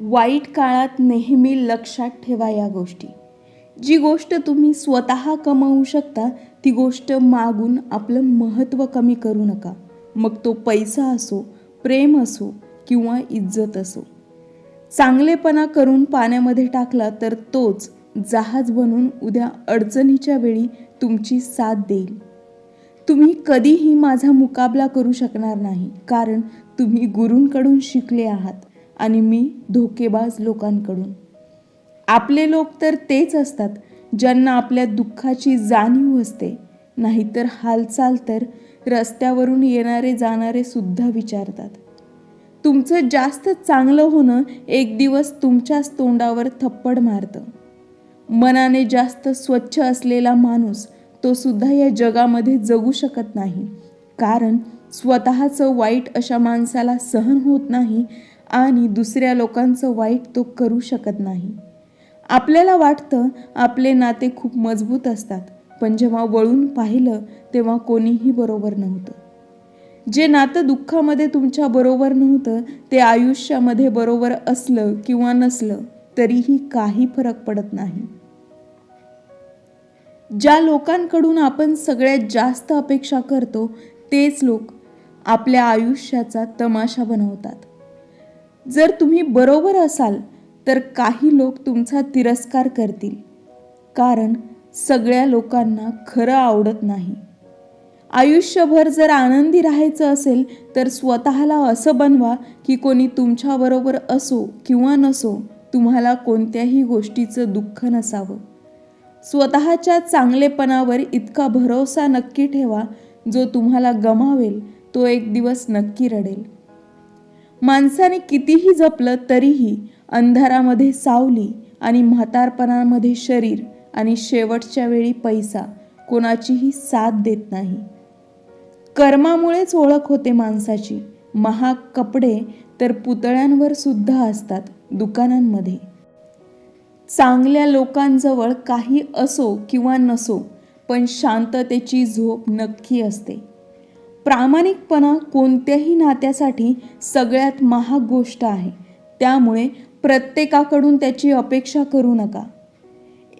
वाईट काळात नेहमी लक्षात ठेवा या गोष्टी. जी गोष्ट तुम्ही स्वतः कमावू शकता ती गोष्ट मागून आपलं महत्त्व कमी करू नका. मग तो पैसा असो प्रेम असो किंवा इज्जत असो. चांगलेपणा करून पाण्यामध्ये टाकला तर तोच जहाज बनून उद्या अडचणीच्या वेळी तुमची साथ देईल. तुम्ही कधीही माझा मुकाबला करू शकणार नाही कारण तुम्ही गुरूंकडून शिकले आहात. आणि मी धोकेबाज लोकांकडून. आपले लोक तर तेच असतात ज्यांना आपल्या दुःखाची जाणीव असते. नाहीतर हालचाल तर रस्त्यावरून येणारे जाणारे सुद्धा विचारतात. तुमचं जास्त चांगलं होणं एक दिवस तुमच्याच तोंडावर थप्पड मारतं. मनाने जास्त स्वच्छ असलेला माणूस तो सुद्धा या जगामध्ये जगू शकत नाही. कारण स्वतःचं वाईट अशा माणसाला सहन होत नाही आणि दुसऱ्या लोकांचं वाईट तो करू शकत नाही. आपल्याला वाटतं आपले नाते खूप मजबूत असतात पण जेव्हा वळून पाहिलं तेव्हा कोणीही बरोबर नव्हतं. जे नातं दुःखामध्ये तुमच्या बरोबर नव्हतं ते आयुष्यामध्ये बरोबर असलं किंवा नसलं तरीही काही फरक पडत नाही. ज्या लोकांकडून आपण सगळ्यात जास्त अपेक्षा करतो तेच लोक आपल्या आयुष्याचा तमाशा बनवतात. जर तुम्ही बरोबर असाल तर काही लोक तुमचा तिरस्कार करतील. कारण सगळ्या लोकांना खरं आवडत नाही. आयुष्यभर जर आनंदी राहायचं असेल तर स्वतःला असं बनवा की कोणी तुमच्याबरोबर असो किंवा नसो तुम्हाला कोणत्याही गोष्टीचं दुःख नसावं. स्वतःच्या चांगलेपणावर इतका भरोसा नक्की ठेवा जो तुम्हाला गमावेल तो एक दिवस नक्की रडेल. माणसाने कितीही जपलं तरीही अंधारामध्ये सावली आणि म्हातारपणामध्ये शरीर आणि शेवटच्या वेळी पैसा कोणाचीही साथ देत नाही. कर्मामुळेच ओळख होते माणसाची. महाग कपडे तर पुतळ्यांवर सुद्धा असतात दुकानांमध्ये. चांगल्या लोकांजवळ काही असो किंवा नसो पण शांततेची झोप नक्की असते. प्रामाणिकपणा कोणत्याही नात्यासाठी सगळ्यात महाग गोष्ट आहे. त्यामुळे प्रत्येकाकडून त्याची अपेक्षा करू नका.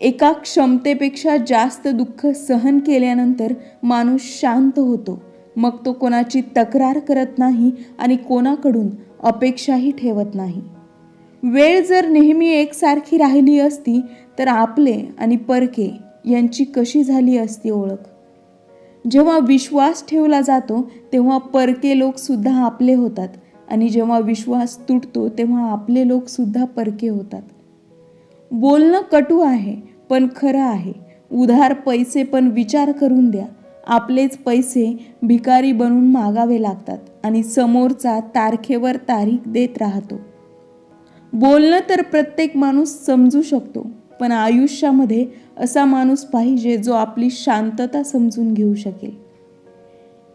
एका क्षमतेपेक्षा जास्त दुःख सहन केल्यानंतर माणूस शांत होतो. मग तो कोणाची तक्रार करत नाही आणि कोणाकडून अपेक्षाही ठेवत नाही. वेळ जर नेहमी एकसारखी राहिली असती तर आपले आणि परके यांची कशी झाली असती ओळख? जेव्हा विश्वास ठेवला जातो तेव्हा परके लोक सुद्धा आपले होतात. आणि जेव्हा विश्वास तुटतो तेव्हा आपले लोक सुद्धा परके होतात. बोलणं कटू आहे पण खरं आहे. उधार पैसे पण विचार करून द्या. आपलेच पैसे भिकारी बनून मागावे लागतात आणि समोरचा तारखेवर तारीख देत राहतो. बोलणं तर प्रत्येक माणूस समजू शकतो. पण आयुष्यामध्ये असा माणूस पाहिजे जो आपली शांतता समजून घेऊ शकेल.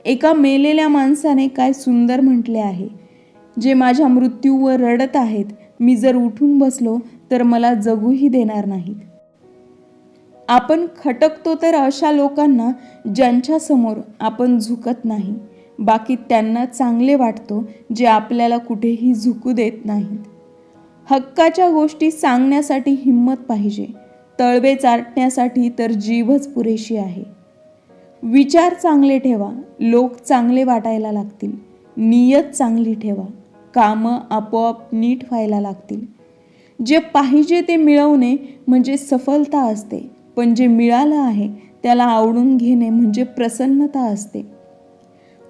एका मेलेल्या माणसाने काय सुंदर म्हटले आहे? जे माझ्या मृत्यूवर रडत आहेत मी जर उठून बसलो तर मला जगूही देणार नाहीत. आपण खटकतो तर अशा लोकांना ज्यांच्यासमोर आपण झुकत नाही बाकी त्यांना चांगले वाटतो जे आपल्याला कुठेही झुकू देत नाहीत. हक्काच्या गोष्टी सांगण्यासाठी हिंमत पाहिजे. तळवे चाटण्यासाठी तर जीवच पुरेशी आहे. विचार चांगले ठेवा लोक चांगले वाटायला लागतील. नियत चांगली ठेवा कामं आपोआप नीट व्हायला लागतील. जे पाहिजे ते मिळवणे म्हणजे सफलता असते पण जे मिळालं आहे त्याला आवडून घेणे म्हणजे प्रसन्नता असते.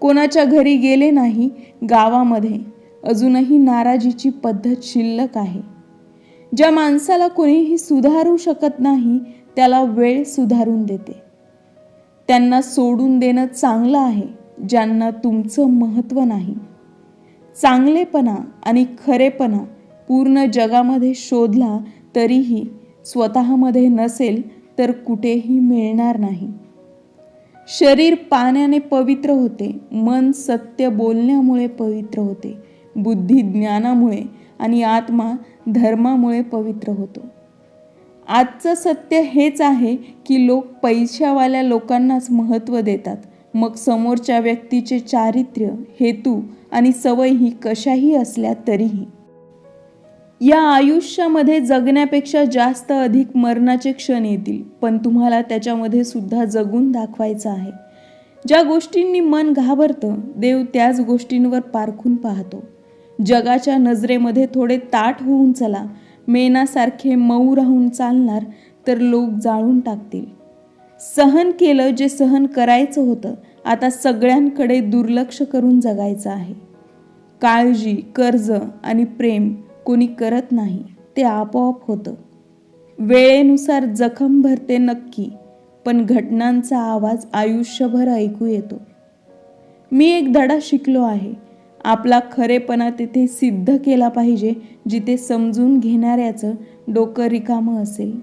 कोणाच्या घरी गेले नाही गावामध्ये अजूनही नाराजीची पद्धत शिल्लक आहे. ज्या माणसाला कोणीही सुधारू शकत नाही त्याला वेळ सुधारून देते. त्यांना सोडून देणं चांगलं आहे ज्यांना तुमचं महत्त्व नाही. चांगलेपणा आणि खरेपणा पूर्ण जगामध्ये शोधला तरीही स्वतःमध्ये नसेल तर कुठेही मिळणार नाही. शरीर पाण्याने पवित्र होते मन सत्य बोलण्यामुळे पवित्र होते. बुद्धी ज्ञानामुळे आणि आत्मा धर्मामुळे पवित्र होतो. आजचं सत्य हेच आहे की लोक पैशावाल्या लोकांनाच महत्त्व देतात. मग समोरच्या व्यक्तीचे चारित्र्य हेतू आणि सवय ही कशाही असल्या तरीही. या आयुष्यामध्ये जगण्यापेक्षा जास्त अधिक मरणाचे क्षण येतील पण तुम्हाला त्याच्यामध्ये सुद्धा जगून दाखवायचं आहे. ज्या गोष्टींनी मन घाबरतं देव त्याच गोष्टींवर पारखून पाहतो. जगाच्या नजरेमध्ये थोडे ताट होऊन चला. मेनासारखे मऊ राहून चालणार तर लोक जाळून टाकतील. सहन केलं जे सहन करायचं होतं आता सगळ्यांकडे दुर्लक्ष करून जगायचं आहे. काळजी कर्ज आणि प्रेम कोणी करत नाही ते आपोआप होतं. वेळेनुसार जखम भरते नक्की पण घटनांचा आवाज आयुष्यभर ऐकू येतो. मी एक धडा शिकलो आहे. आपला खरेपणा तिथे सिद्ध केला पाहिजे जिथे समजून घेणाऱ्याचं डोकं रिकामं असेल.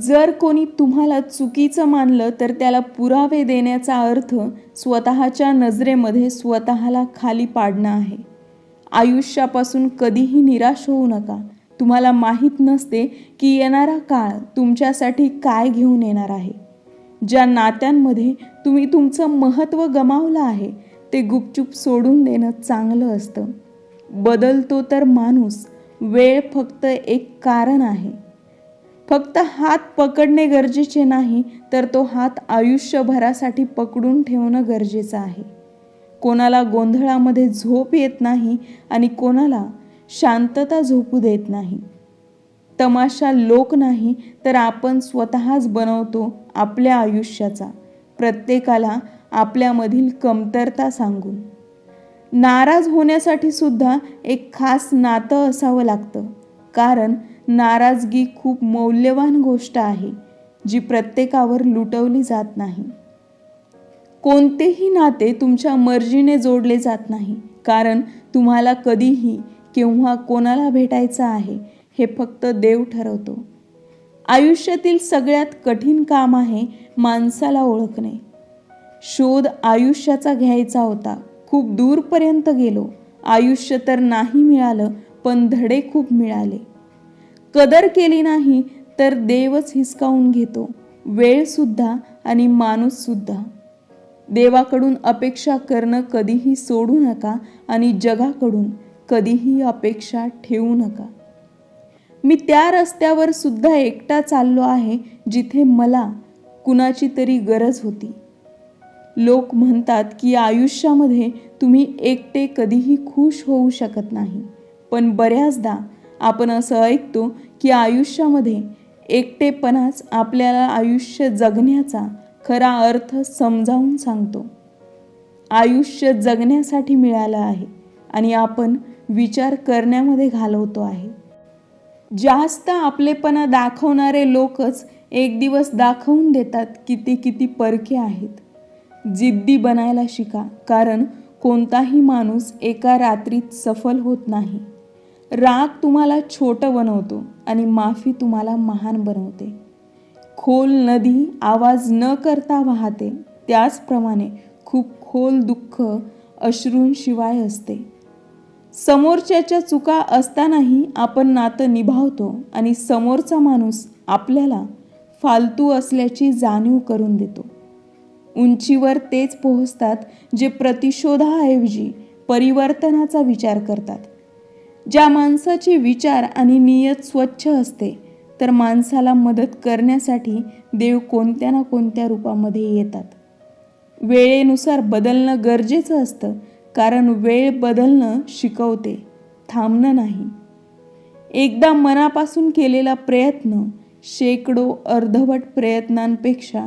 जर कोणी तुम्हाला चुकीचं मानलं तर त्याला पुरावे देण्याचा अर्थ स्वतःच्या नजरेमध्ये स्वतःला खाली पाडणं आहे. आयुष्यापासून कधीही निराश होऊ नका. तुम्हाला माहीत नसते की येणारा काळ तुमच्यासाठी काय घेऊन येणार आहे. ज्या नात्यांमध्ये तुम्ही तुमचं महत्त्व गमावलं आहे ते गुपचूप सोडून देणं चांगलं असतं. बदलतो तर माणूस वेळ फक्त एक कारण आहे. फक्त हात पकडणे गरजेचे नाही तर तो हात आयुष्यभरासाठी पकडून ठेवणं गरजेचं आहे. कोणाला गोंधळामध्ये झोप येत नाही आणि कोणाला शांतता झोपू देत नाही. तमाशा लोक नाही तर आपण स्वतःच बनवतो आपल्या आयुष्याचा. प्रत्येकाला आपल्यामधील कमतरता सांगून. नाराज होण्यासाठी सुद्धा एक खास नातं असावं लागतं. कारण नाराजगी खूप मौल्यवान गोष्ट आहे जी प्रत्येकावर लुटवली जात नाही. कोणतेही नाते तुमच्या मर्जीने जोडले जात नाही कारण तुम्हाला कधीही केव्हा कोणाला भेटायचं आहे हे फक्त देव ठरवतो. आयुष्यातील सगळ्यात कठीण काम आहे माणसाला ओळखणे. शोध आयुष्याचा घ्यायचा होता. खूप दूरपर्यंत गेलो. आयुष्य तर नाही मिळालं पण धडे खूप मिळाले. कदर केली नाही तर देवच हिसकावून घेतो. वेळसुद्धा आणि माणूससुद्धा देवाकडून अपेक्षा करणं कधीही सोडू नका आणि जगाकडून कधीही अपेक्षा ठेवू नका. मी त्या रस्त्यावर सुद्धा एकटा चाललो आहे जिथे मला कुणाची तरी गरज होती. लोक म्हणतात की आयुष्यामध्ये तुम्ही एकटे कधीही खुश होऊ शकत नाही. पण बऱ्याचदा आपण असं ऐकतो की आयुष्यामध्ये एकटेपणाच आपल्याला आयुष्य जगण्याचा खरा अर्थ समजावून सांगतो. आयुष्य जगण्यासाठी मिळालं आहे आणि आपण विचार करण्यामध्ये घालवतो आहे. जास्त आपलेपणा दाखवणारे लोकच एक दिवस दाखवून देतात की ते किती परके आहेत. जिद्दी बनायला शिका कारण कोणताही माणूस एका रात्रीत सफल होत नाही. राग तुम्हाला छोटं बनवतो आणि माफी तुम्हाला महान बनवते. खोल नदी आवाज न करता वाहते त्याचप्रमाणे खूप खोल दुःख अश्रूंशिवाय असते. समोरच्याच्या चुका असतानाही आपण नातं निभावतो आणि समोरचा माणूस आपल्याला फालतू असल्याची जाणीव करून देतो. उंचीवर तेच पोहोचतात जे प्रतिशोधाऐवजी परिवर्तनाचा विचार करतात. ज्या माणसाचे विचार आणि नियत स्वच्छ असते तर माणसाला मदत करण्यासाठी देव कोणत्या ना कोणत्या रूपामध्ये येतात. वेळेनुसार बदलणं गरजेचं असतं कारण वेळ बदलणं शिकवते थांबणं नाही. एकदा मनापासून केलेला प्रयत्न शेकडो अर्धवट प्रयत्नांपेक्षा